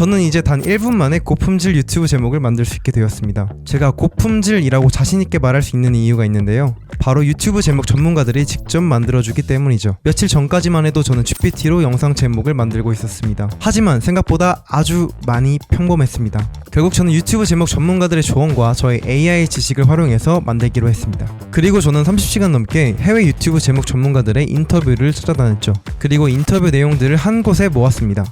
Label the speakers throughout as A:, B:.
A: 저는 이제 단 1분 만에 고품질 유튜브 제목을 만들 수 있게 되었습니다. 제가 고품질이라고 자신있게 말할 수 있는 이유가 있는데요. 바로 유튜브 제목 전문가들이 직접 만들어주기 때문이죠. 며칠 전까지만 해도 저는 GPT로 영상 제목을 만들고 있었습니다. 하지만 생각보다 아주 많이 평범했습니다. 결국 저는 유튜브 제목 전문가들의 조언과 저의 AI 지식을 활용해서 만들기로 했습니다. 그리고 저는 30시간 넘게 해외 유튜브 제목 전문가들의 인터뷰를 찾아다녔죠. 그리고 인터뷰 내용들을 한 곳에 모았습니다.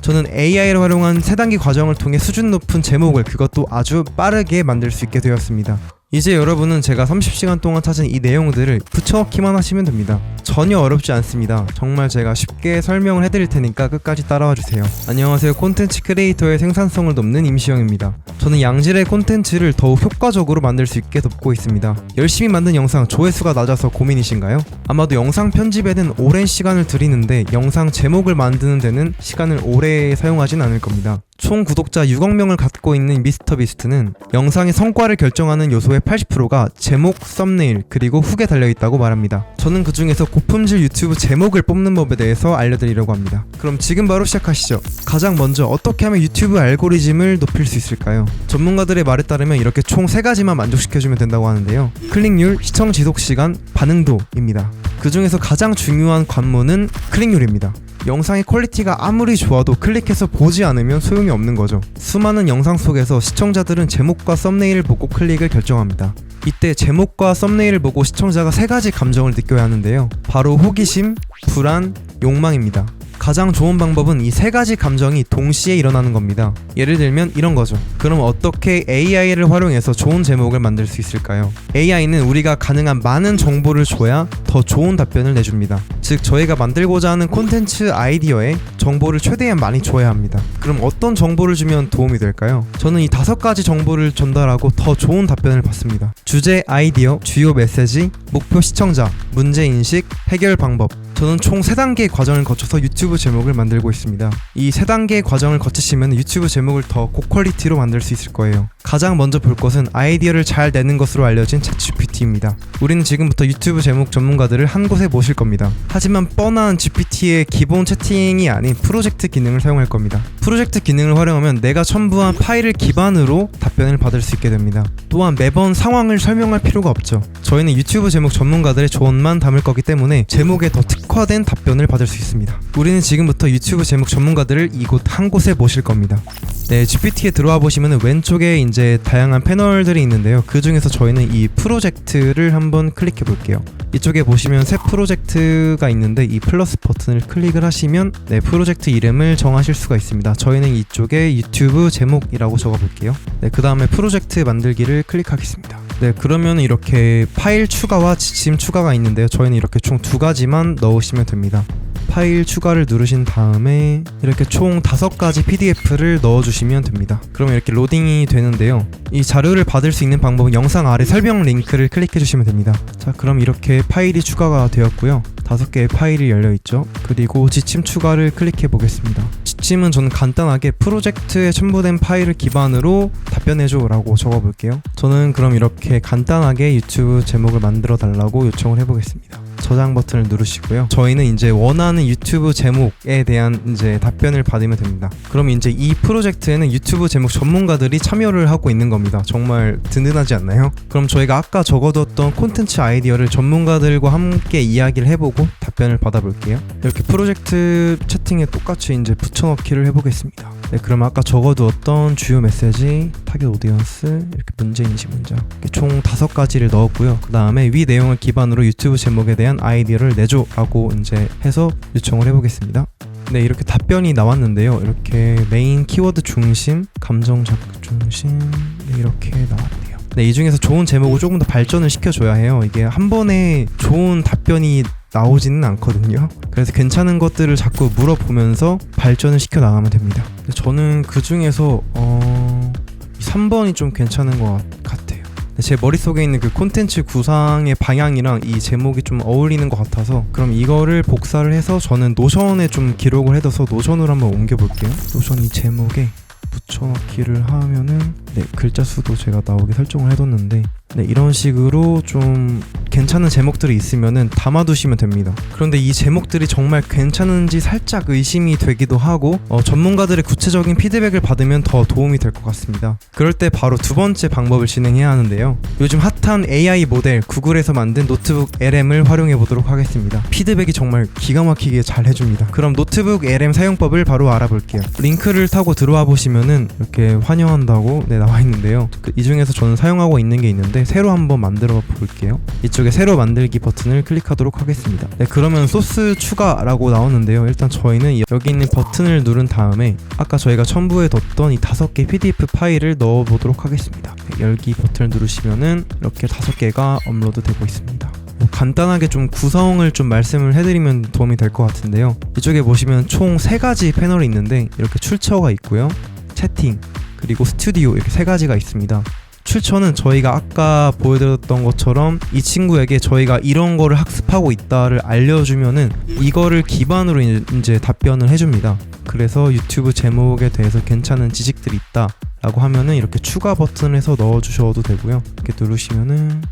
A: 저는 AI를 활용한 3단계 과정을 통해 수준 높은 제목을 그것도 아주 빠르게 만들 수 있게 되었습니다. 이제 여러분은 제가 30시간 동안 찾은 이 내용들을 붙여넣기만 하시면 됩니다. 전혀 어렵지 않습니다. 정말 제가 쉽게 설명을 해드릴 테니까 끝까지 따라와 주세요. 안녕하세요. 콘텐츠 크리에이터의 생산성을 돕는 임시영입니다. 저는 양질의 콘텐츠를 더욱 효과적으로 만들 수 있게 돕고 있습니다. 열심히 만든 영상 조회수가 낮아서 고민이신가요? 아마도 영상 편집에는 오랜 시간을 들이는데 영상 제목을 만드는 데는 시간을 오래 사용하진 않을 겁니다. 총 구독자 6억 명을 갖고 있는 미스터 비스트는 영상의 성과를 결정하는 요소의 80%가 제목, 썸네일, 그리고 훅에 달려 있다고 말합니다. 저는 그 중에서 고품질 유튜브 제목을 뽑는 법에 대해서 알려드리려고 합니다. 그럼 지금 바로 시작하시죠. 가장 먼저 어떻게 하면 유튜브 알고리즘을 높일 수 있을까요? 전문가들의 말에 따르면 이렇게 총 3가지만 만족시켜주면 된다고 하는데요. 클릭률, 시청 지속 시간, 반응도입니다. 그 중에서 가장 중요한 관문은 클릭률입니다. 영상의 퀄리티가 아무리 좋아도 클릭해서 보지 않으면 소용이 없는 거죠. 수많은 영상 속에서 시청자들은 제목과 썸네일을 보고 클릭을 결정합니다. 이때 제목과 썸네일을 보고 시청자가 세 가지 감정을 느껴야 하는데요. 바로 호기심, 불안, 욕망입니다. 가장 좋은 방법은 이 세 가지 감정이 동시에 일어나는 겁니다. 예를 들면 이런 거죠. 그럼 어떻게 AI를 활용해서 좋은 제목을 만들 수 있을까요? AI는 우리가 가능한 많은 정보를 줘야 더 좋은 답변을 내줍니다. 즉, 저희가 만들고자 하는 콘텐츠 아이디어에 정보를 최대한 많이 줘야 합니다. 그럼 어떤 정보를 주면 도움이 될까요? 저는 이 다섯 가지 정보를 전달하고 더 좋은 답변을 받습니다. 주제, 아이디어, 주요 메시지, 목표 시청자, 문제 인식, 해결 방법. 저는 총 3단계의 과정을 거쳐서 유튜브 제목을 만들고 있습니다. 이 3단계의 과정을 거치시면 유튜브 제목을 더 고퀄리티로 만들 수 있을 거예요. 가장 먼저 볼 것은 아이디어를 잘 내는 것으로 알려진 챗GPT입니다. 우리는 지금부터 유튜브 제목 전문가들을 한 곳에 모실 겁니다. 하지만 뻔한 GPT의 기본 채팅이 아닌 프로젝트 기능을 사용할 겁니다. 프로젝트 기능을 활용하면 내가 첨부한 파일을 기반으로 답변을 받을 수 있게 됩니다. 또한 매번 상황을 설명할 필요가 없죠. 저희는 유튜브 제목 전문가들의 조언만 담을 거기 때문에 제목에 더 특 화된 답변을 받을 수 있습니다. 우리는 지금부터 유튜브 제목 전문가들을 이곳 한 곳에 모실 겁니다. 네, GPT에 들어와 보시면 왼쪽에 이제 다양한 패널들이 있는데요. 그 중에서 저희는 이 프로젝트를 한번 클릭해 볼게요. 이쪽에 보시면 새 프로젝트가 있는데 이 플러스 버튼을 클릭을 하시면 네, 프로젝트 이름을 정하실 수가 있습니다. 저희는 이쪽에 유튜브 제목이라고 적어 볼게요. 네, 그 다음에 프로젝트 만들기를 클릭하겠습니다. 네, 그러면 이렇게 파일 추가와 지침 추가가 있는데요. 저희는 이렇게 총 두 가지만 넣으시면 됩니다. 파일 추가를 누르신 다음에 이렇게 총 다섯 가지 PDF를 넣어주시면 됩니다. 그러면 이렇게 로딩이 되는데요. 이 자료를 받을 수 있는 방법은 영상 아래 설명 링크를 클릭해 주시면 됩니다. 자, 그럼 이렇게 파일이 추가가 되었고요. 다섯 개의 파일이 열려 있죠. 그리고 지침 추가를 클릭해 보겠습니다. 지침은 저는 간단하게 프로젝트에 첨부된 파일을 기반으로 답변해줘라고 적어볼게요. 저는 그럼 이렇게 간단하게 유튜브 제목을 만들어 달라고 요청을 해보겠습니다. 저장 버튼을 누르시고요. 저희는 이제 원하는 유튜브 제목에 대한 이제 답변을 받으면 됩니다. 그럼 이제 이 프로젝트에는 유튜브 제목 전문가들이 참여를 하고 있는 겁니다. 정말 든든하지 않나요? 그럼 저희가 아까 적어뒀던 콘텐츠 아이디어를 전문가들과 함께 이야기를 해보고 답변을 받아볼게요. 이렇게 프로젝트 채팅에 똑같이 이제 붙여넣기를 해보겠습니다. 네, 그럼 아까 적어두었던 주요 메시지, 타겟 오디언스, 이렇게 문제 인식 문장 이렇게 총 다섯 가지를 넣었고요. 그 다음에 위 내용을 기반으로 유튜브 제목에 대한 아이디어를 내줘라고 이제 해서 요청을 해보겠습니다. 네, 이렇게 답변이 나왔는데요. 이렇게 메인 키워드 중심, 감정 자극 중심 네, 이렇게 나왔네요. 네, 이 중에서 좋은 제목을 조금 더 발전을 시켜줘야 해요. 이게 한 번에 좋은 답변이 나오지는 않거든요. 그래서 괜찮은 것들을 자꾸 물어보면서 발전을 시켜 나가면 됩니다. 저는 그 중에서 어... 3번이 좀 괜찮은 것 같아요. 제 머릿속에 있는 그 콘텐츠 구상의 방향이랑 이 제목이 좀 어울리는 것 같아서 그럼 이거를 복사를 해서 저는 노션에 좀 기록을 해둬서 노션으로 한번 옮겨볼게요. 노션 이 제목에 붙여넣기를 하면은 네 글자 수도 제가 나오게 설정을 해뒀는데 네 이런 식으로 좀 괜찮은 제목들이 있으면은 담아두시면 됩니다. 그런데 이 제목들이 정말 괜찮은지 살짝 의심이 되기도 하고 어, 전문가들의 구체적인 피드백을 받으면 더 도움이 될 것 같습니다. 그럴 때 바로 두 번째 방법을 진행해야 하는데요. 요즘 핫한 AI 모델 구글에서 만든 노트북 LM을 활용해 보도록 하겠습니다. 피드백이 정말 기가 막히게 잘 해줍니다. 그럼 노트북 LM 사용법을 바로 알아볼게요. 링크를 타고 들어와 보시면은 이렇게 환영한다고 네, 나와 있는데요. 그, 이 중에서 저는 사용하고 있는 게 있는데 새로 한번 만들어 볼게요. 이쪽에 새로 만들기 버튼을 클릭하도록 하겠습니다. 네, 그러면 소스 추가라고 나오는데요. 일단 저희는 여기 있는 버튼을 누른 다음에 아까 저희가 첨부해 뒀던 이 다섯 개 PDF 파일을 넣어 보도록 하겠습니다. 네, 열기 버튼을 누르시면은 이렇게 다섯 개가 업로드 되고 있습니다. 뭐 간단하게 좀 구성을 좀 말씀을 해드리면 도움이 될 것 같은데요. 이쪽에 보시면 총 세 가지 패널이 있는데 이렇게 출처가 있고요, 채팅 그리고 스튜디오 이렇게 세 가지가 있습니다. 출처는 저희가 아까 보여드렸던 것처럼 이 친구에게 저희가 이런 거를 학습하고 있다를 알려주면은 이거를 기반으로 이제- 답변을 해줍니다. 그래서 유튜브 제목에 대해서 괜찮은 지식들이 있다 라고 하면은 이렇게 추가 버튼을 해서 넣어 주셔도 되고요. 이렇게 누르시면은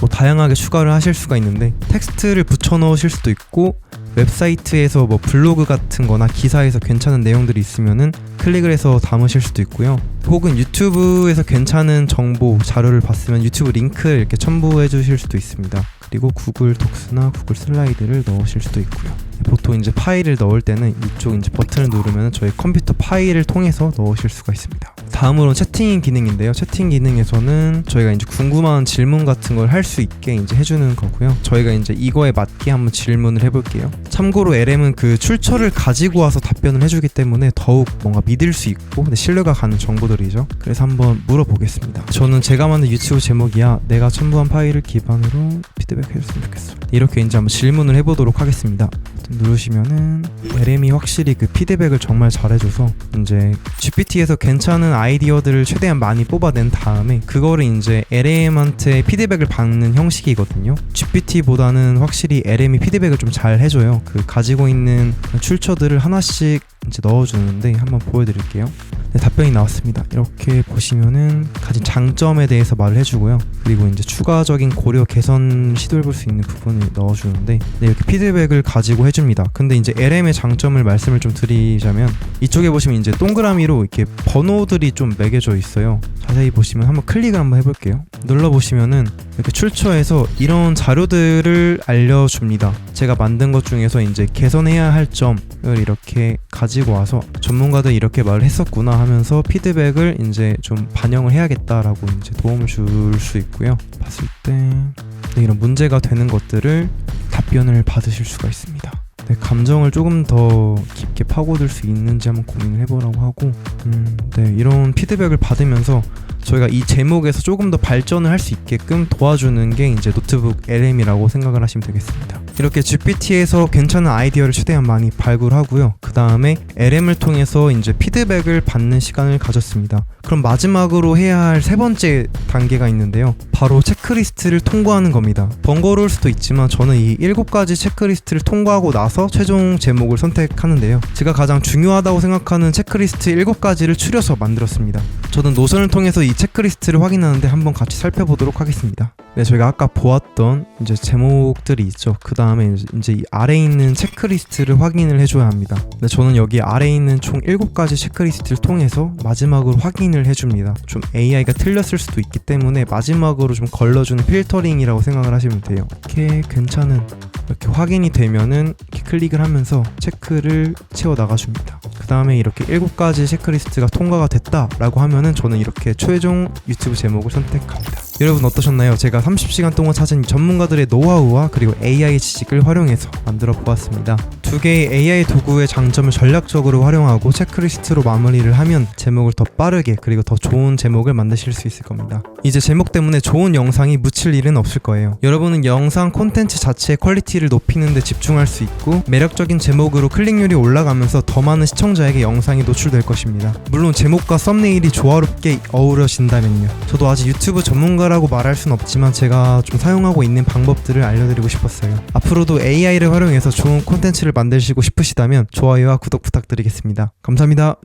A: 뭐 다양하게 추가를 하실 수가 있는데 텍스트를 붙여 넣으실 수도 있고 웹사이트에서 뭐 블로그 같은 거나 기사에서 괜찮은 내용들이 있으면은 클릭을 해서 담으실 수도 있고요. 혹은 유튜브에서 괜찮은 정보 자료를 봤으면 유튜브 링크를 이렇게 첨부해 주실 수도 있습니다. 그리고 구글 독스나 구글 슬라이드를 넣으실 수도 있고요. 보통 이제 파일을 넣을 때는 이쪽 이제 버튼을 누르면 저희 컴퓨터 파일을 통해서 넣으실 수가 있습니다. 다음으로는 채팅 기능인데요. 채팅 기능에서는 저희가 이제 궁금한 질문 같은 걸 할 수 있게 이제 해주는 거고요. 저희가 이제 이거에 맞게 한번 질문을 해볼게요. 참고로 LM은 그 출처를 가지고 와서 답 변을 해주기 때문에 더욱 뭔가 믿을 수 있고 신뢰가 가는 정보들이죠. 그래서 한번 물어보겠습니다. 저는 제가 만든 유튜브 제목이야 내가 첨부한 파일을 기반으로 피드백 해줬으면 좋겠어. 이렇게 이제 한번 질문을 해보도록 하겠습니다. 누르시면은 LM이 확실히 그 피드백을 정말 잘해줘서 이제 GPT에서 괜찮은 아이디어들을 최대한 많이 뽑아낸 다음에 그거를 이제 LM한테 피드백을 받는 형식이거든요. GPT보다는 확실히 LM이 피드백을 좀 잘 해줘요. 그 가지고 있는 출처들을 하나씩 Music 이제 넣어주는데 한번 보여드릴게요. 네, 답변이 나왔습니다. 이렇게 보시면은 가진 장점에 대해서 말을 해주고요. 그리고 이제 추가적인 고려 개선 시도해볼 수 있는 부분을 넣어주는데 네, 이렇게 피드백을 가지고 해줍니다. 근데 이제 LM의 장점을 말씀을 좀 드리자면 이쪽에 보시면 이제 동그라미로 이렇게 번호들이 좀 매겨져 있어요. 자세히 보시면 한번 클릭을 한번 해볼게요. 눌러보시면은 이렇게 출처에서 이런 자료들을 알려줍니다. 제가 만든 것 중에서 이제 개선해야 할 점을 이렇게 가지 고 와서 전문가들 이렇게 말을 했었구나 하면서 피드백을 이제 좀 반영을 해야겠다라고 이제 도움을 줄 수 있고요. 봤을 때 네, 이런 문제가 되는 것들을 답변을 받으실 수가 있습니다. 네, 감정을 조금 더 깊게 파고들 수 있는지 한번 고민을 해보라고 하고, 음, 네, 이런 피드백을 받으면서 저희가 이 제목에서 조금 더 발전을 할 수 있게끔 도와주는 게 이제 노트북 LM이라고 생각을 하시면 되겠습니다. 이렇게 GPT에서 괜찮은 아이디어를 최대한 많이 발굴하고요. 그 다음에 LM을 통해서 이제 피드백을 받는 시간을 가졌습니다. 그럼 마지막으로 해야 할 세 번째 단계가 있는데요. 바로 체크리스트를 통과하는 겁니다. 번거로울 수도 있지만 저는 이 일곱 가지 체크리스트를 통과하고 나서 최종 제목을 선택하는데요. 제가 가장 중요하다고 생각하는 체크리스트 일곱 가지를 추려서 만들었습니다. 저는 노선을 통해서 이 체크리스트를 확인하는데 한번 같이 살펴보도록 하겠습니다. 네, 저희가 아까 보았던 이제 제목들이 있죠. 그 다음에 이제 이 아래에 있는 체크리스트를 확인을 해줘야 합니다. 네, 저는 여기 아래에 있는 총 7가지 체크리스트를 통해서 마지막으로 확인을 해줍니다. 좀 AI가 틀렸을 수도 있기 때문에 마지막으로 좀 걸러주는 필터링이라고 생각을 하시면 돼요. 이렇게 괜찮은 이렇게 확인이 되면은 이렇게 클릭을 하면서 체크를 채워 나가줍니다. 그 다음에 이렇게 7가지 체크리스트가 통과가 됐다라고 하면은 저는 이렇게 최종 유튜브 제목을 선택합니다. 여러분 어떠셨나요? 제가 30시간 동안 찾은 전문가들의 노하우와 그리고 AI 지식을 활용해서 만들어 보았습니다. 두 개의 AI 도구의 장점을 전략적으로 활용하고 체크리스트로 마무리를 하면 제목을 더 빠르게 그리고 더 좋은 제목을 만드실 수 있을 겁니다. 이제 제목 때문에 좋은 영상이 묻힐 일은 없을 거예요. 여러분은 영상 콘텐츠 자체의 퀄리티를 높이는 데 집중할 수 있고 매력적인 제목으로 클릭률이 올라가면서 더 많은 시청자에게 영상이 노출될 것입니다. 물론 제목과 썸네일이 조화롭게 어우러진다면요. 저도 아직 유튜브 전문가라고 말할 순 없지만 제가 좀 사용하고 있는 방법들을 알려드리고 싶었어요. 앞으로도 AI를 활용해서 좋은 콘텐츠를 만드시고 싶으시다면 좋아요와 구독 부탁드리겠습니다. 감사합니다.